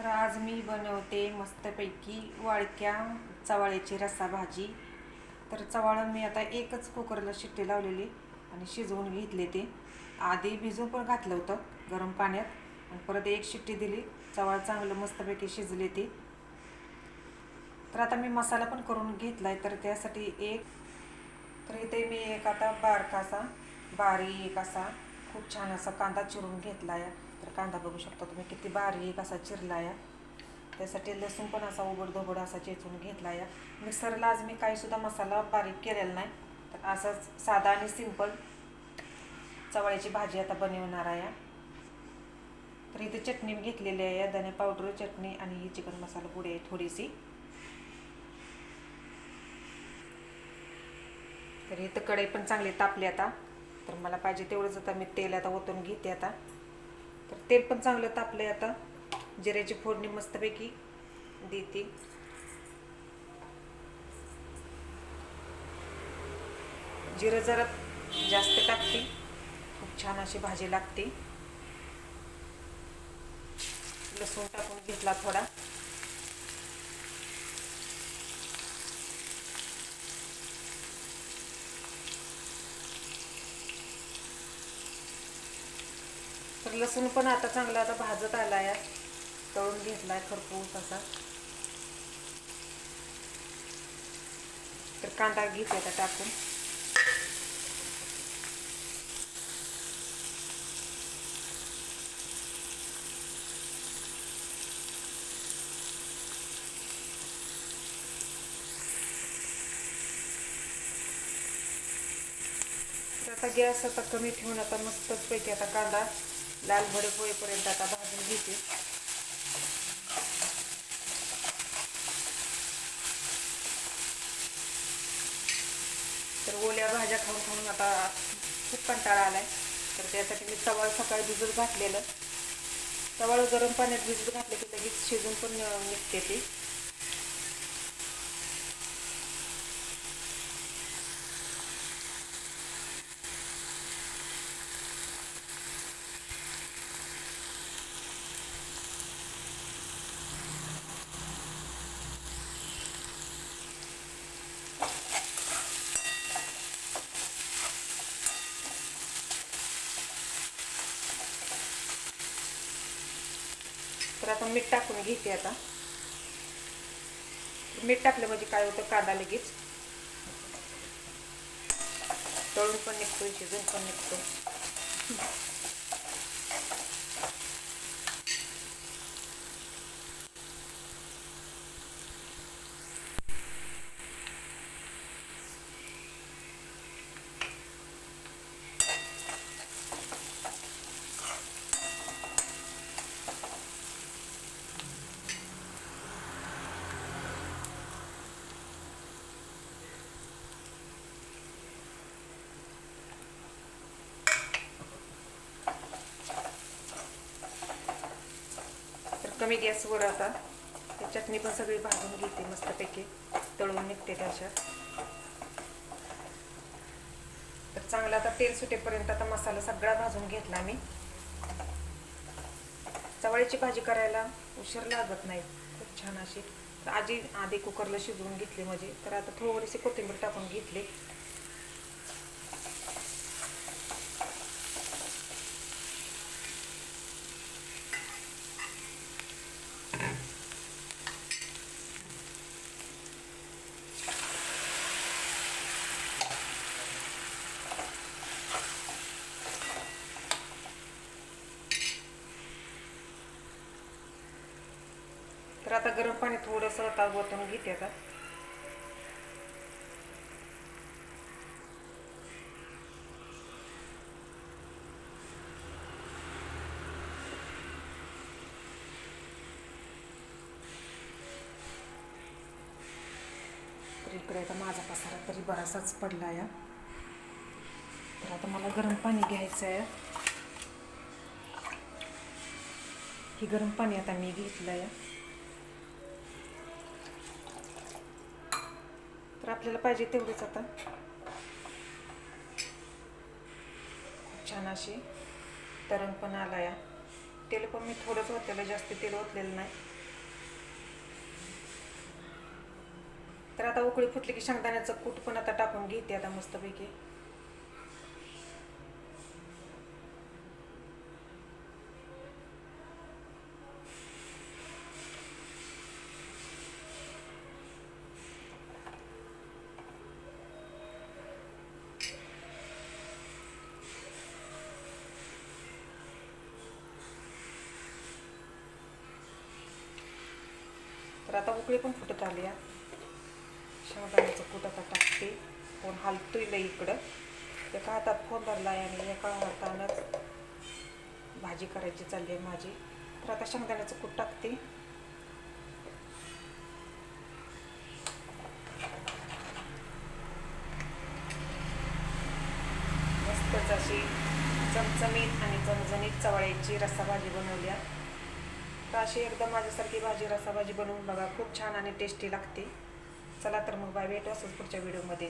तर आज मी बनवते मस्तपैकी वाळक्या चवाळ्याची रस्सा भाजी. तर चवाळं मी आता एकच कुकरला शिट्टी लावलेली आणि शिजवून घेतले ते. आधी भिजून पण घातलं होतं गरम पाण्यात आणि परत एक शिट्टी दिली. चवाळ चांगलं मस्तपैकी शिजले ते. तर आता मी मसाला पण करून घेतलाय तर त्यासाठी एक तर इथे मी एक आता बारकासा बारीक असा खूप छान असा कांदा चिरून घेतला आहे तर कांदा बघू शकता तुम्ही किती बारीक असा चिरला या त्यासाठी लसूण पण असा उघड धोबड असा चेचून घेतला या मिक्सरला आज मी काहीसुद्धा मसाला बारीक केलेला नाही. तर असाच साधा आणि सिंपल चवळ्याची भाजी आता बनवणार आहे. तर इथे चटणी मी घेतलेली आहे. धने पावडर चटणी आणि ही चिकन मसाला पुढे आहे थोडीशी. तर इथं कढई पण चांगली तापली आता. तर मला पाहिजे तेवढंच आता मी तेल आता ओतून घेते आता. तर तेल पण चांगलं तापलंय आता. जिऱ्याची फोडणी मस्तपैकी देते. जिरं जरा जास्त टाकते. खूप छान अशी भाजी लागते. लसूण टाकून घेतला थोडा. तर लसूण पण आता चांगला आता भाजत आला आहे तळून घेतलाय खरपूस असा तर कांदा घेते आता टाकून. आता गॅस आता कमी ठेवून आता मस्तच पैकी आता कांदा लाल भडक होईपर्यंत आता भाजून घेते. तर ओल्या भाज्या खाऊन खाऊन आता खूप कंटाळा आलाय. तर त्यासाठी मी सवाळ सकाळी भिजत घातलेलं. सवाळ गरम पाण्यात भिजत घातले की लगेच शिजून पण निघते ती. तर आता मीठ टाकून घेते आता. मीठ टाकलं म्हणजे काय होतं? कांदा लगेच. तळून पण निघतो शिजून पण निघतो कमी गॅसवर आता. चटणी पण सगळी भाजून घेते मस्तपैकी. तळून निघते त्याच्यात तर चांगला आता तेल सुटेपर्यंत आता मसाला सगळा भाजून घेतला मी चवळीची भाजी करायला उशीर लागत नाही. खूप छान अशी. तर आधी आधी कुकरला शिजवून घेतली म्हणजे. तर आता थोडीशी कोथिंबीर टाकून घेतली. तर आता गरम पाणी थोडंसं आता वतून घेते आता. इकडे आता माझा पसारा तरी बरासाच पडला या. तर आता मला गरम पाणी घ्यायचं आहे. ही गरम पाणी आता मी घेतलं आहे आपल्याला पाहिजे तेवढेच आता. छान अशी तरण पण आला या तेल पण मी थोडंच ओतलेलं जास्त तेल ओतलेलं नाही. तर आता उकळी फुटली की शेंगदाण्याचं कूट पण आता टाकून घेते आता मस्तपैकी. तर आता उकळी पण फुटत आली आहे. शेंगदाण्याचं कूट आता टाकते. फोन हलतोय लई इकडं. एका हातात फोन धरला आहे आणि एका हातानंच भाजी करायची चालली आहे माझी. तर आता शेंगदाण्याचं कूट टाकते. मस्तच अशी चमचमीत आणि चमचमीत चवळ्याची रस्सा भाजी बनवली आहे. तर अशी एकदम माझ्यासारखी भाजी रसा भाजी बनवून बघा खूप छान आणि टेस्टी लागते. चला तर मग बाय भेटू असंच पुढच्या व्हिडिओमध्ये.